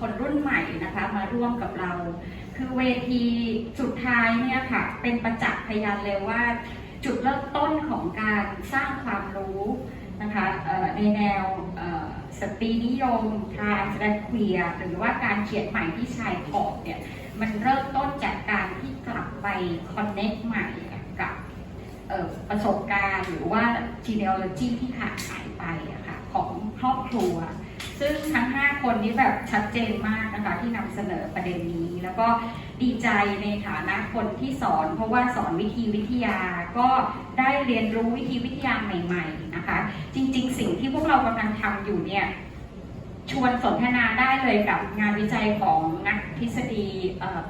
คนรุ่นใหม่นะคะมาร่วมกับเรา คือเวทีสุดท้ายเนี่ยค่ะ เป็นประจักษ์พยานเลยว่า จุดเริ่มต้นของการสร้างความรู้นะคะในแนวสตรีนิยมทานส์และเคลียหรือว่าการเขียนใหม่ที่ชายขอบเนี่ยมันเริ่มต้นจากการที่กลับไปคอนเน็กใหม่กับประสบการณ์หรือว่า genealogy ที่ขาดหายไปอะค่ะของครอบครัว ซึ่งทั้ง 5 คนนี้แบบชัดเจนมากนะคะที่นำเสนอประเด็นนี้ แล้วก็ดีใจในฐานะคนที่สอน เพราะว่าสอนวิธีวิทยาก็ได้เรียนรู้วิธีวิทยาใหม่ ๆนะคะ จริง ๆ สิ่งที่พวกเรากำลังทำอยู่เนี่ยชวนสนทนาได้เลยกับงานวิจัยของนักทฤษฎี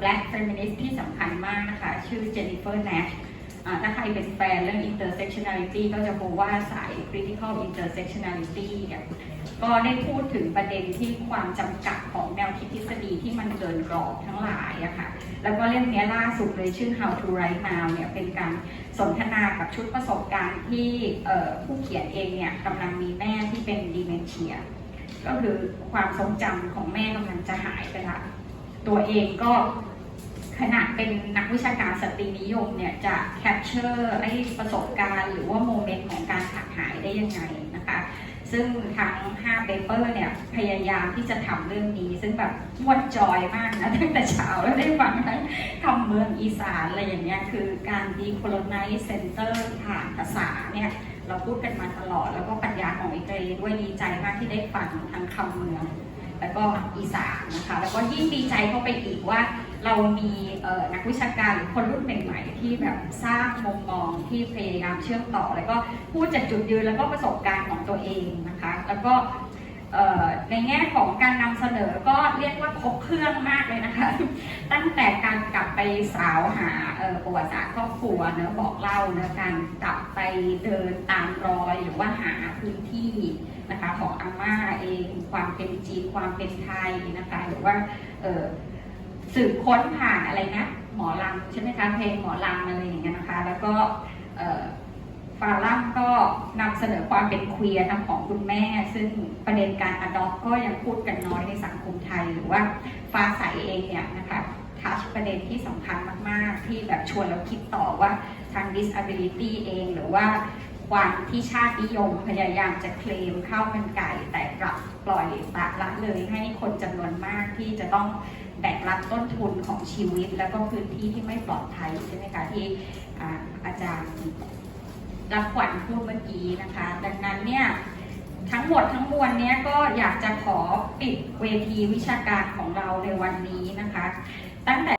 black feminist ที่สำคัญมากนะคะ ชื่อเจนนิเฟอร์แนชถ้าใครเป็นแฟนเรื่อง intersectionality ก็จะรู้ว่าสาย critical intersectionality เนี่ย ก็ได้พูดถึงประเด็นที่ความจำกัดของแนวคิดทฤษฎีที่มันเกินกรอบทั้งหลายอะค่ะแล้วก็เล่มเนี้ล่าสุดเลยชื่อ how to write now เนี่ยเป็นการสนทนากับชุดประสบการณ์ที่ผู้เขียนเองเนี่ยกำลังมีแม่ที่เป็นดีเมนเชียก็คือความทรงจำของแม่กำลังจะหายไปละตัวเองก็ขนาดเป็นนักวิชาการสตรีนิยมเนี่ยจะแคปเจอร์ไอ้ประสบการณ์ หรือว่าโมเมนต์ของการขาดหายได้ยังไงนะคะ ซึ่งทั้ง5เปเปอร์เนี่ยพยายามที่จะทำเรื่องนี้ ซึ่งแบบมวนจอยมากนะตั้งแต่เช้าแล้วได้ฟังทั้งคำเมืองอีสานอะไรอย่างเงี้ยคือการ decolonize center ผ่านภาษาเนี่ยเราพูดกันมาตลอด แล้วก็ปัญญาของอิตาลีด้วยดีใจมากที่ได้ฟังทั้งคำเมือง แล้วก็อีสานนะคะ แล้วก็ยิ่งดีใจเข้าไปอีกว่า เรามีนักวิชาการหรือคนรุ่นใหม่ๆที่แบบสร้างมุมมองที่พยายามเชื่อมต่อ แล้วก็พูดจากจุดยืนแล้วก็ประสบการณ์ของตัวเองนะคะ แล้วก็ในแง่ของการนำเสนอก็เรียกว่าครบเครื่องมากเลยนะคะ ตั้งแต่การกลับไปสาวหาประวัติศาสตร์ครอบครัวเนอะบอกเล่านะการกลับไปเดินตามรอยหรือว่าหาพื้นที่นะคะของอาม่าเอง ความเป็นจีนความเป็นไทยนะคะหรือว่า สืบค้นผ่านอะไรนะ หมอลำใช่ไหมคะเพลงหมอลำอะไรอย่างเงี้ยนะคะ แล้วก็ฟาลัมก็นำเสนอความเป็นเคลียร์ทั้งของคุณแม่ ซึ่งประเด็นการอดอปก็ยังพูดกันน้อยในสังคมไทย หรือว่าฟ้าใสเองเนี่ยนะคะทัชประเด็นที่สำคัญมาก ๆ ที่แบบชวนเราคิดต่อว่าทาง disability เอง หรือว่า ความที่ชาตินิยมพยายามจะเคลมข้าวมันไก่ แต่กลับปล่อยปละละเลยให้คนจำนวนมากที่จะต้องแบกรับต้นทุนของชีวิต แล้วก็พื้นที่ที่ไม่ปลอดภัยใช่ไหมคะที่อ่าอาจารย์รับขวัญพูดเมื่อกี้นะคะ ดังนั้นเนี่ยทั้งหมดทั้งมวลเนี้ยก็อยากจะขอปิดเวทีวิชาการของเราในวันนี้นะคะ ตั้งแต่